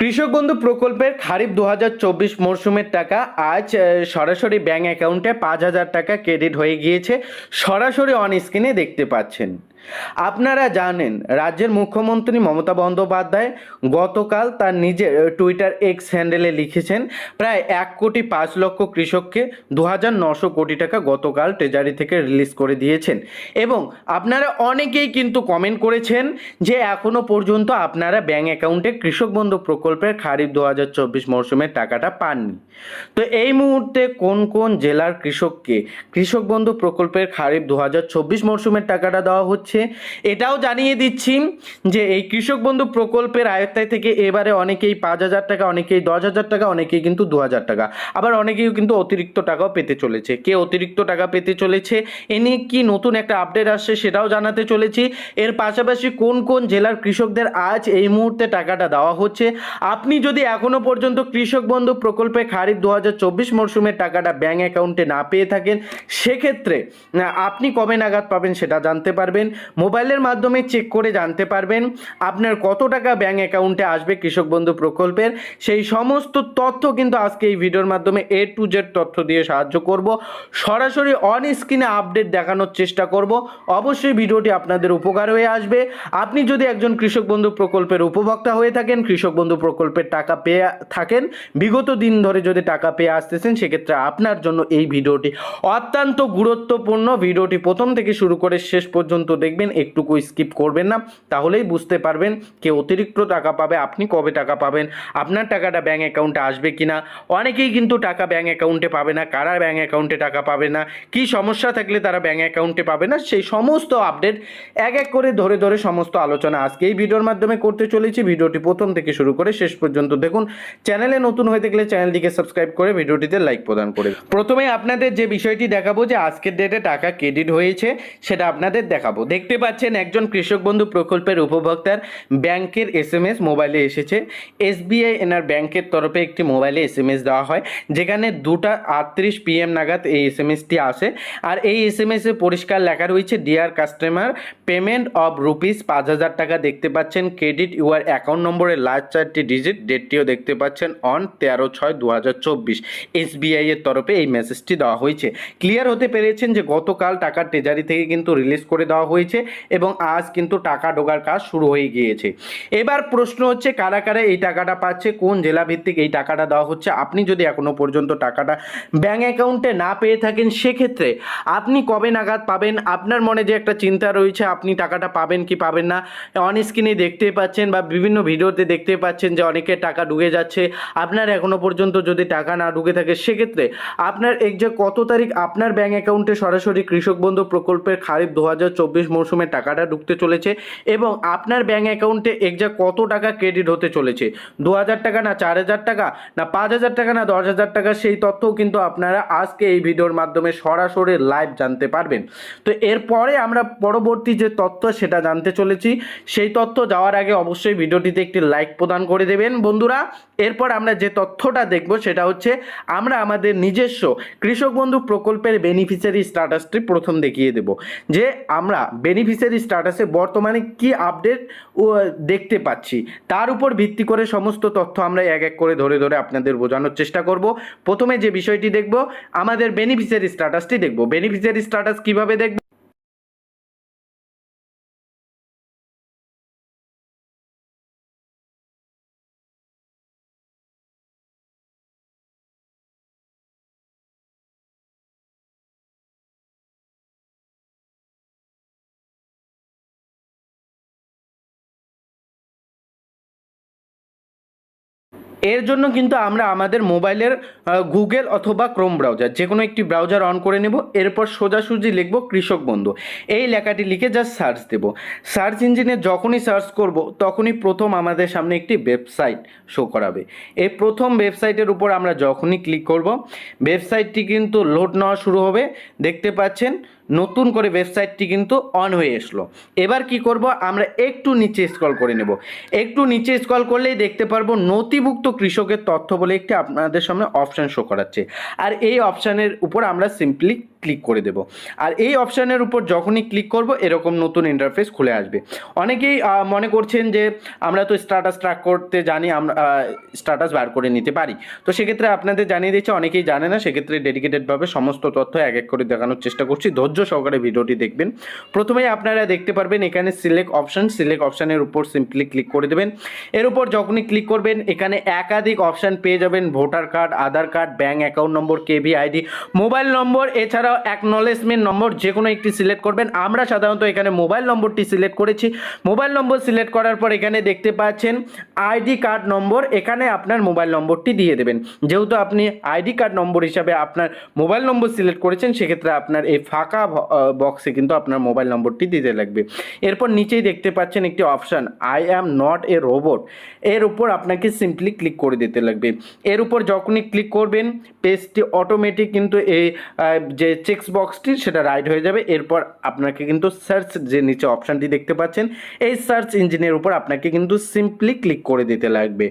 কৃষক বন্ধু প্রকল্পের খারিফ দু হাজার চব্বিশ মরশুমের টাকা আজ সরাসরি ব্যাঙ্ক অ্যাকাউন্টে পাঁচ হাজার টাকা ক্রেডিট হয়ে গিয়েছে। সরাসরি অন স্ক্রিনে দেখতে পাচ্ছেন। আপনারা জানেন, রাজ্যের মুখ্যমন্ত্রী মমতা বন্দ্যোপাধ্যায় গতকাল তার নিজের টুইটার এক্স হ্যান্ডেলে লিখেছেন, প্রায় এক কোটি পাঁচ লক্ষ কৃষককে দু হাজার নশো কোটি টাকা গতকাল ট্রেজারি থেকে রিলিজ করে দিয়েছেন। এবং আপনারা অনেকেই কিন্তু কমেন্ট করেছেন যে এখনও পর্যন্ত আপনারা ব্যাঙ্ক অ্যাকাউন্টে কৃষক বন্ধু প্রকল্পের খারিফ দু হাজার চব্বিশ মরশুমের টাকাটা পাননি। তো এই মুহূর্তে কোন কোন জেলার কৃষককে কৃষক বন্ধু প্রকল্পের খারিফ দু হাজার চব্বিশ মরশুমের টাকাটা দেওয়া হচ্ছে? এটাও জানিয়ে দিচ্ছি যে এই কৃষক বন্ধু প্রকল্পের আয়ত্তায় থেকে এবারে অনেকেই পাঁচ হাজার টাকা, অনেকেই দশ হাজার টাকা, অনেকেই কিন্তু দু হাজার টাকা। আবার অনেকেই কিন্তু অতিরিক্ত টাকাও পেতে চলেছে। কে অতিরিক্ত টাকা পেতে চলেছে, এ নিয়ে কি নতুন একটা আপডেট আসছে সেটাও জানাতে চলেছি। এর পাশাপাশি কোন কোন জেলার কৃষকদের আজ এই মুহূর্তে টাকাটা দেওয়া হচ্ছে? আপনি যদি এখনও পর্যন্ত কৃষক বন্ধু প্রকল্পে খারিফ দু হাজার চব্বিশ মরশুমের টাকাটা ব্যাঙ্ক অ্যাকাউন্টে না পেয়ে থাকেন, সেক্ষেত্রে আপনি কবে নাগাদ পাবেন সেটা জানতে পারবেন। মোবাইলের মাধ্যমে চেক করে জানতে পারবেন আপনার কত টাকা ব্যাঙ্ক অ্যাকাউন্টে আসবে কৃষক বন্ধু প্রকল্পের। সেই সমস্ত তথ্য কিন্তু আজকে এই ভিডিওর মাধ্যমে এ টু জেড তথ্য দিয়ে সাহায্য করব। সরাসরি অন স্ক্রিনে আপডেট দেখানোর চেষ্টা করব। অবশ্যই ভিডিওটি আপনাদের উপকার হয়ে আসবে। আপনি যদি একজন কৃষক বন্ধু প্রকল্পের উপভোক্তা হয়ে থাকেন, কৃষক বন্ধু প্রকল্পের টাকা পেয়ে থাকেন, বিগত দিন ধরে যদি টাকা পেয়ে আসতেছেন, সেক্ষেত্রে আপনার জন্য এই ভিডিওটি অত্যন্ত গুরুত্বপূর্ণ। ভিডিওটি প্রথম থেকে শুরু করে শেষ পর্যন্ত দেখবেন, একটুকু স্কিপ করবেন না। তাহলেই বুঝতে পারবেন কে অতিরিক্ত টাকা পাবে, আপনি কবে টাকা পাবেন, আপনার টাকাটা ব্যাঙ্ক অ্যাকাউন্টে আসবে কিনা। অনেকেই কিন্তু টাকা ব্যাঙ্ক অ্যাকাউন্টে পাবে না, কারা ব্যাঙ্ক অ্যাকাউন্টে টাকা পাবে না, কি সমস্যা থাকলে তারা ব্যাঙ্ক অ্যাকাউন্টে পাবে না, সেই সমস্ত আপডেট এক এক করে ধরে ধরে সমস্ত আলোচনা আজকে এই ভিডিওর মাধ্যমে করতে চলেছি। ভিডিওটি প্রথম থেকে শুরু করে শেষ পর্যন্ত দেখুন। চ্যানেলে নতুন হয়ে থাকলে চ্যানেলটিকে সাবস্ক্রাইব করে ভিডিওটিতে লাইক প্রদান করে প্রথমে আপনাদের যে বিষয়টি দেখাবো যে আজকের ডেটে টাকা ক্রেডিট হয়েছে, সেটা আপনাদের দেখাবো। দেখতে পাচ্ছেন একজন কৃষক বন্ধু প্রকল্পের উপভোক্তার ব্যাংকের এস এম এস মোবাইলে এসেছে। এসবিআই এনার ব্যাংকের তরফে একটি মোবাইলে এস এম এস দেওয়া হয়, যেখানে দুটা আটত্রিশ পিএম নাগাদ এই এস এম এসটি আসে। আর এই এস এম এসে পরিষ্কার লেখা রয়েছে dear customer payment of rupees পাঁচ হাজার টাকা দেখতে পাচ্ছেন। ক্রেডিট ইউআর অ্যাকাউন্ট নম্বরের লাস্ট চারটি ডিজিট ডেটটিও দেখতে পাচ্ছেন অন তেরো ছয় দু হাজার চব্বিশ। এসবিআই এর তরফে এই মেসেজটি দেওয়া হয়েছে। ক্লিয়ার হতে পেরেছেন যে গতকাল টাকা ট্রেজারি থেকে কিন্তু রিলিজ করে দেওয়া হয়েছে। এবং আজ কিন্তু টাকা ঢোকার কাজ শুরু হয়ে গিয়েছে। এবার প্রশ্ন হচ্ছে, কারা কারা এই টাকাটা পাচ্ছে? কোন জেলা ভিত্তিক এই টাকাটা দেওয়া হচ্ছে? আপনি যদি এখনও পর্যন্ত টাকাটা ব্যাঙ্ক অ্যাকাউন্টে না পেয়ে থাকেন, সেক্ষেত্রে আপনি কবে নাগাদ পাবেন? আপনার মনে যে একটা চিন্তা রয়েছে, আপনি টাকাটা পাবেন কি পাবেন না? অন স্ক্রিনে দেখতে পাচ্ছেন বা বিভিন্ন ভিডিওতে দেখতে পাচ্ছেন যে অনেকের টাকা ঢুকে যাচ্ছে। আপনার এখনও পর্যন্ত যদি টাকা না ঢুকে থাকে, সেক্ষেত্রে আপনার এক্সাক্ট কত তারিখ আপনার ব্যাঙ্ক অ্যাকাউন্টে সরাসরি কৃষক বন্ধু প্রকল্পের খারিফ দু হাজার চব্বিশ মরশুমের টাকাটা ঢুকতে চলেছে এবং আপনার ব্যাঙ্ক অ্যাকাউন্টে এক্সাক্ট কত টাকা ক্রেডিট হতে চলেছে? দু হাজার টাকা না চার হাজার টাকা না পাঁচ হাজার টাকা না দশ হাজার টাকা সেই তথ্যও কিন্তু আপনারা আজকে এই ভিডিওর মাধ্যমে সরাসরি লাইভ জানতে পারবেন। তো এরপরে আমরা পরবর্তী যে তথ্য সেটা জানতে চলেছি, সেই তথ্য যাওয়ার আগে অবশ্যই ভিডিওটিতে একটি লাইক প্রদান করে দেবেন। বন্ধুরা, এরপর আমরা যে তথ্যটা দেখব সেটা হচ্ছে আমরা আমাদের নিজস্ব কৃষক বন্ধু প্রকল্পের বেনিফিশিয়ারি স্ট্যাটাসটি প্রথম দেখিয়ে দেব। যে আমরা বেনিফিশিয়ারি স্ট্যাটাসে বর্তমানে কি আপডেট দেখতে পাচ্ছি, তার উপর ভিত্তি করে সমস্ত তথ্য আমরা এক এক করে ধরে ধরে আপনাদের বোঝানোর চেষ্টা করব। প্রথমে যে বিষয়টি দেখব, আমাদের বেনিফিশিয়ারি স্ট্যাটাসটি দেখব। বেনিফিশিয়ারি স্ট্যাটাস কীভাবে দেখব? এর জন্য কিন্তু আমরা আমাদের মোবাইলের গুগল অথবা ক্রোম ব্রাউজার যে কোনো একটি ব্রাউজার অন করে নেব, এরপর সোজাসুজি লিখব কৃষক বন্ধু। এই লেখাটি লিখে জাস্ট সার্চ দেব। সার্চ ইঞ্জিনে যখনই সার্চ করব, তখনই প্রথম আমাদের সামনে একটি ওয়েবসাইট শো করাবে। এই প্রথম ওয়েবসাইটের উপর আমরা যখনই ক্লিক করব ওয়েবসাইটটি কিন্তু লোড নেওয়া শুরু হবে। দেখতে পাচ্ছেন নতুন করে ওয়েবসাইটটি কিন্তু অন হয়ে এসলো। এবার কি করব? আমরা একটু নিচে স্ক্রল করে নেব। একটু নিচে স্ক্রল করলেই দেখতে পারব নথিভুক্ত কৃষকের তথ্য বলে একটি আপনাদের সামনে অপশান শো করাচ্ছে। আর এই অপশানের উপর আমরা সিম্পলি ক্লিক করে দেব। আর এই অপশানের উপর যখনই ক্লিক করব, এরকম নতুন ইন্টারফেস খুলে আসবে। অনেকেই মনে করছেন যে, আমরা তো স্ট্যাটাস ট্র্যাক করতে জানি, আমরা স্ট্যাটাস বার করে নিতে পারি। তো সেক্ষেত্রে আপনাদের জানিয়ে দিচ্ছে, অনেকেই জানে না, সেক্ষেত্রে ডেডিকেটেডভাবে সমস্ত তথ্য এক এক করে দেখানোর চেষ্টা করছি। ধৈর্য সহকারে ভিডিওটি দেখবেন। প্রথমেই আপনারা দেখতে পারবেন, এখানে সিলেক্ট অপশান সিলেক্ট অপশানের উপর সিম্পলি ক্লিক করে দেবেন। এর উপর যখনই ক্লিক করবেন, এখানে একাধিক অপশান পেয়ে যাবেন। Voter card Aadhaar card bank account number KB ID mobile number এছাড়াও অ্যাকনলেজমেন্ট নম্বর যে কোনো একটি সিলেক্ট করবেন। আমরা সাধারণত এখানে মোবাইল নম্বরটি সিলেক্ট করেছি। মোবাইল নম্বর সিলেক্ট করার পর এখানে দেখতে পাচ্ছেন আইডি কার্ড নম্বর এখানে আপনার মোবাইল নম্বরটি দিয়ে দেবেন। যেহেতু আপনি আইডি কার্ড নম্বর হিসাবে আপনার মোবাইল নম্বর সিলেক্ট করেছেন, সেক্ষেত্রে আপনার এই ফাঁকা বক্সে কিন্তু আপনার মোবাইল নম্বরটি দিতে লাগবে। এরপর নিচেই দেখতে পাচ্ছেন একটি option I am not a robot এর উপর আপনাকে সিম্পলি ক্লিক করে দিতে লাগবে। এর উপর যখনই ক্লিক করবেন পেজটি অটোমেটিক কিন্তু এই যে চেক্স বক্সটি সেটা রাইট হয়ে যাবে। এরপর আপনাকে কিন্তু সার্চ যে নিচে অপশানটি দেখতে পাচ্ছেন, এই সার্চ ইঞ্জিনের উপর আপনাকে কিন্তু সিম্পলি ক্লিক করে দিতে লাগবে।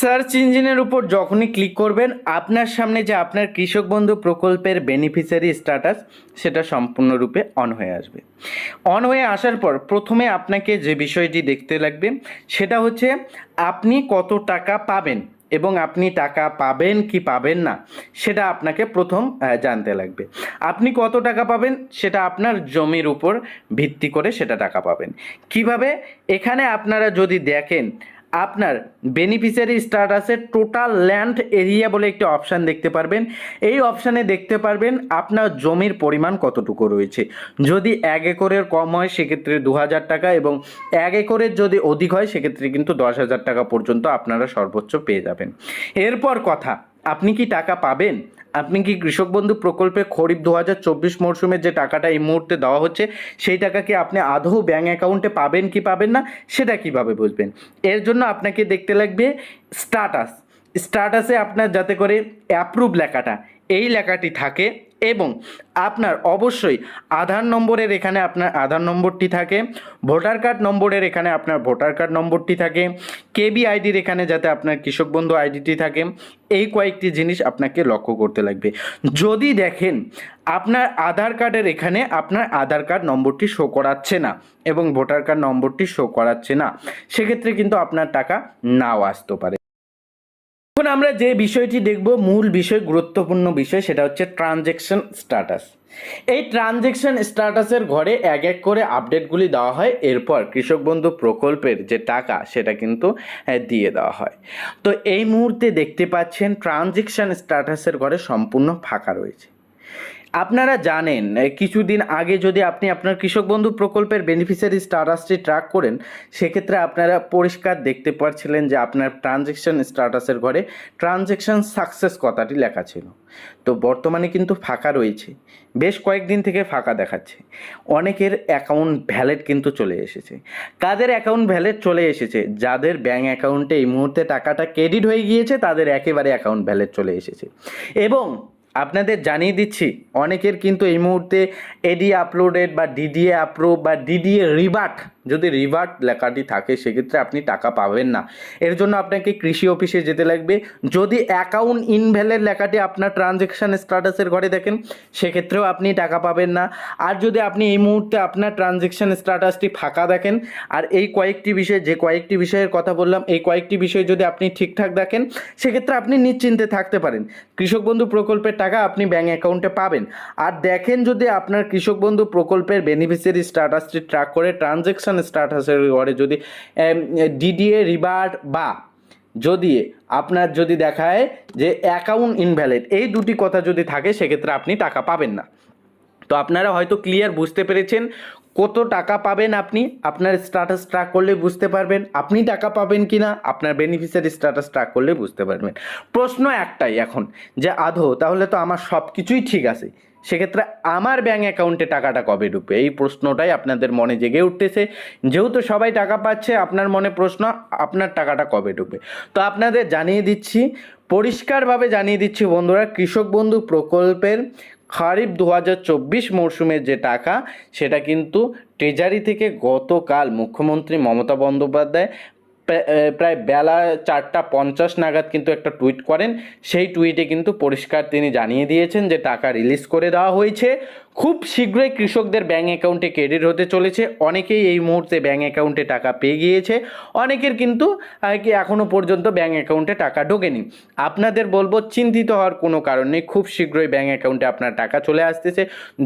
সার্চ ইঞ্জিনের উপর যখনই ক্লিক করবেন, আপনার সামনে যে আপনার কৃষক বন্ধু প্রকল্পের বেনিফিশিয়ারি স্ট্যাটাস সেটা সম্পূর্ণরূপে অন হয়ে আসবে। অন হয়ে আসার পর প্রথমে আপনাকে যে বিষয়টি দেখতে লাগবে, সেটা হচ্ছে আপনি কত টাকা পাবেন। এবং আপনি টাকা পাবেন কি পাবেন না, সেটা আপনাকে প্রথম জানতে লাগবে। আপনি কত টাকা পাবেন, সেটা আপনার জমির উপর ভিত্তি করে সেটা টাকা পাবেন। কীভাবে? এখানে আপনারা যদি দেখেন আপনার বেনিফিশিয়ারি স্ট্যাটাসের টোটাল ল্যান্ড এরিয়া বলে একটি অপশান দেখতে পারবেন। এই অপশানে দেখতে পারবেন আপনার জমির পরিমাণ কতটুকু রয়েছে। যদি এক একরের কম হয়, সেক্ষেত্রে দু হাজার টাকা এবং এক একরের যদি অধিক হয়, সেক্ষেত্রে কিন্তু দশ হাজার টাকা পর্যন্ত আপনারা সর্বোচ্চ পেয়ে যাবেন। এরপর কথা, আপনি কি টাকা পাবেন? আপনি কি কৃষক বন্ধু প্রকল্পে খরিফ দু হাজার চব্বিশ মরশুমে যে টাকাটা এই মুহূর্তে দেওয়া হচ্ছে, সেই টাকা কি আপনি আধৌ ব্যাঙ্ক অ্যাকাউন্টে পাবেন কি পাবেন না, সেটা কীভাবে বুঝবেন? এর জন্য আপনাকে দেখতে লাগবে স্টাটাস স্টাটাসে আপনার যাতে করে অ্যাপ্রুভ লেখাটা, এই লেখাটি থাকে এবং আপনার অবশ্যই আধার নম্বরের এখানে আপনার আধার নম্বরটি থাকে, ভোটার কার্ড নম্বরের এখানে আপনার ভোটার কার্ড নম্বরটি থাকে, কেবি আইডির এখানে যাতে আপনার কৃষক বন্ধু আইডিটি থাকে, এই কয়েকটি জিনিস আপনাকে লক্ষ্য করতে লাগবে। যদি দেখেন আপনার আধার কার্ডের এখানে আপনার আধার কার্ড নম্বরটি শো করাচ্ছে না এবং ভোটার কার্ড নম্বরটি শো করাচ্ছে না, সেক্ষেত্রে কিন্তু আপনার টাকা নাও আসতে পারে। এখন আমরা যে বিষয়টি দেখব, মূল বিষয়, গুরুত্বপূর্ণ বিষয়, সেটা হচ্ছে ট্রানজেকশন স্ট্যাটাস এই ট্রানজেকশন স্ট্যাটাসের ঘরে এক এক করে আপডেটগুলি দেওয়া হয়, এরপর কৃষক বন্ধু প্রকল্পের যে টাকা, সেটা কিন্তু দিয়ে দেওয়া হয়। তো এই মুহূর্তে দেখতে পাচ্ছেন ট্রানজেকশন স্ট্যাটাসের ঘরে সম্পূর্ণ ফাঁকা রয়েছে। আপনারা জানেন কিছুদিন আগে যদি আপনি আপনার কৃষক বন্ধু প্রকল্পের বেনিফিশিয়ারি স্ট্যাটাসটি ট্র্যাক করেন, সেক্ষেত্রে আপনারা পরিষ্কার দেখতে পাচ্ছিলেন যে আপনার ট্রানজেকশন স্ট্যাটাসের ঘরে ট্রানজেকশন সাকসেস কথাটি লেখা ছিল। তো বর্তমানে কিন্তু ফাঁকা রয়েছে। বেশ কয়েকদিন থেকে ফাঁকা দেখাচ্ছে। অনেকের অ্যাকাউন্ট ভ্যালিড কিন্তু চলে এসেছে। কাদের অ্যাকাউন্ট ভ্যালিড চলে এসেছে? যাদের ব্যাঙ্ক অ্যাকাউন্টে এই মুহূর্তে টাকাটা ক্রেডিট হয়ে গিয়েছে, তাদের একেবারে অ্যাকাউন্ট ভ্যালিড চলে এসেছে। এবং আপনাদের জানিয়ে দিচ্ছি, অনেকের কিন্তু এই মুহূর্তে এডি আপলোডেড বা ডিডিএ অ্যাপ্রুভ বা ডিডিএ রিভার্ট যদি রিভার্ট লেখাটি থাকে, সেক্ষেত্রে আপনি টাকা পাবেন না। এর জন্য আপনাকে কৃষি অফিসে যেতে লাগবে। যদি অ্যাকাউন্ট ইনভ্যালিড লেখাটি আপনার ট্রানজ্যাকশান স্ট্যাটাসের ঘরে দেখেন, সেক্ষেত্রেও আপনি টাকা পাবেন না। আর যদি আপনি এই মুহূর্তে আপনার ট্রানজ্যাকশান স্ট্যাটাসটি ফাঁকা দেখেন, আর এই কয়েকটি বিষয়ে, যে কয়েকটি বিষয়ের কথা বললাম, এই কয়েকটি বিষয় যদি আপনি ঠিকঠাক দেখেন, সেক্ষেত্রে আপনি নিশ্চিন্তে থাকতে পারেন। কৃষক বন্ধু প্রকল্পের টাকা আপনি ব্যাঙ্ক অ্যাকাউন্টে পাবেন। আর দেখেন যদি আপনার কৃষক বন্ধু প্রকল্পের বেনিফিশিয়ারি স্ট্যাটাসটি ট্র্যাক করে ট্রানজ্যাকশান স্ট্যাটাসের ঘরে যদি ডিডিএ রিবার্ট বা যদি আপনার যদি দেখায় যে অ্যাকাউন্ট ইনভ্যালিড এই দুটি কথা যদি থাকে, সেক্ষেত্রে আপনি টাকা পাবেন না। তো আপনারা হয়তো ক্লিয়ার বুঝতে পেরেছেন কত টাকা পাবেন আপনি। আপনার স্ট্যাটাস ট্র্যাক করলে বুঝতে পারবেন আপনি টাকা পাবেন কি না আপনার বেনিফিশিয়ারি স্ট্যাটাস ট্র্যাক করলে বুঝতে পারবেন। প্রশ্ন একটাই এখন, যে আধো তাহলে তো আমার সব কিছুই ঠিক আছে। সেক্ষেত্রে আমার ব্যাঙ্ক অ্যাকাউন্টে টাকাটা কবে ঢুকবে? এই প্রশ্নটাই আপনাদের মনে জেগে উঠতেছে। যেহেতু সবাই টাকা পাচ্ছে, আপনার মনে প্রশ্ন, আপনার টাকাটা কবে ঢুকবে? তো আপনাদের জানিয়ে দিচ্ছি, পরিষ্কারভাবে জানিয়ে দিচ্ছি বন্ধুরা, কৃষক বন্ধু প্রকল্পের খারিফ দু হাজার চব্বিশ মরশুমের যে টাকা, সেটা কিন্তু ট্রেজারি থেকে গতকাল মুখ্যমন্ত্রী মমতা বন্দ্যোপাধ্যায় প্রায় বেলা চারটা পঞ্চাশ নাগাদ কিন্তু একটা টুইট করেন। সেই টুইটে কিন্তু পরিষ্কার তিনি জানিয়ে দিয়েছেন যে টাকা রিলিজ করে দেওয়া হয়েছে। খুব শীঘ্রই কৃষকদের ব্যাঙ্ক অ্যাকাউন্টে ক্রেডিট হতে চলেছে। অনেকেই এই মুহূর্তে ব্যাঙ্ক অ্যাকাউন্টে টাকা পেয়ে গিয়েছে। অনেকের কিন্তু এখনও পর্যন্ত ব্যাঙ্ক অ্যাকাউন্টে টাকা ঢোকেনি। আপনাদের বলব, চিন্তিত হওয়ার কোনো কারণ নেই। খুব শীঘ্রই ব্যাঙ্ক অ্যাকাউন্টে আপনার টাকা চলে আসতেছে।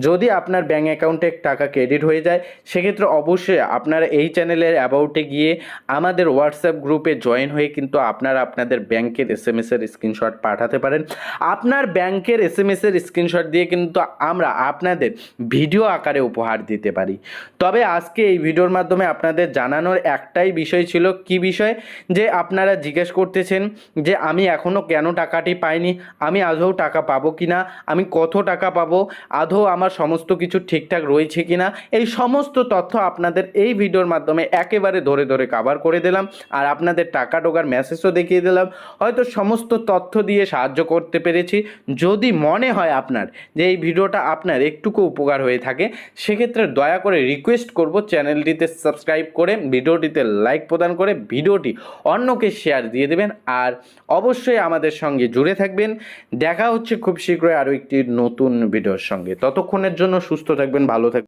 যদি আপনার ব্যাঙ্ক অ্যাকাউন্টে টাকা ক্রেডিট হয়ে যায়, সেক্ষেত্রে অবশ্যই আপনারা এই চ্যানেলের অ্যাবাউটে গিয়ে আমাদের হোয়াটসঅ্যাপ গ্রুপে জয়েন হয়ে কিন্তু আপনারা আপনাদের ব্যাংকের এস এম এসের স্ক্রিনশট পাঠাতে পারেন। আপনার ব্যাংকের এস এম এসের স্ক্রিনশট দিয়ে কিন্তু আমরা আপনাদের ভিডিও আকারে উপহার দিতে পারি। তবে আজকে এই ভিডিওর মাধ্যমে আপনাদের জানানোর একটাই বিষয় ছিল, কি বিষয়? যে আপনারা জিজ্ঞেস করতেছেন যে আমি এখনও কেন টাকাটি পাইনি, আমি আদৌ টাকা পাবো কি না আমি কত টাকা পাবো, আদৌ আমার সমস্ত কিছু ঠিকঠাক রয়েছে কি না এই সমস্ত তথ্য আপনাদের এই ভিডিওর মাধ্যমে একেবারে ধরে ধরে কাভার করে দিলাম আর আপনাদের টাকা ঢোকার মেসেজও দেখিয়ে দিলাম। হয়তো সমস্ত তথ্য দিয়ে সাহায্য করতে পেরেছি। যদি মনে হয় আপনার যে এই ভিডিওটা আপনার একটুকু উপকার হয়ে থাকে। সেক্ষেত্রে দয়া করে রিকোয়েস্ট করব চ্যানেলটিতে সাবস্ক্রাইব করে, ভিডিওটিতে লাইক প্রদান করে, ভিডিওটি অন্যকে শেয়ার দিয়ে দেবেন। আর অবশ্যই আমাদের সঙ্গে জুড়ে থাকবেন। দেখা হচ্ছে খুব শীঘ্রই আরও একটি নতুন ভিডিওর সঙ্গে। ততক্ষণের জন্য সুস্থ থাকবেন, ভালো থাকবেন।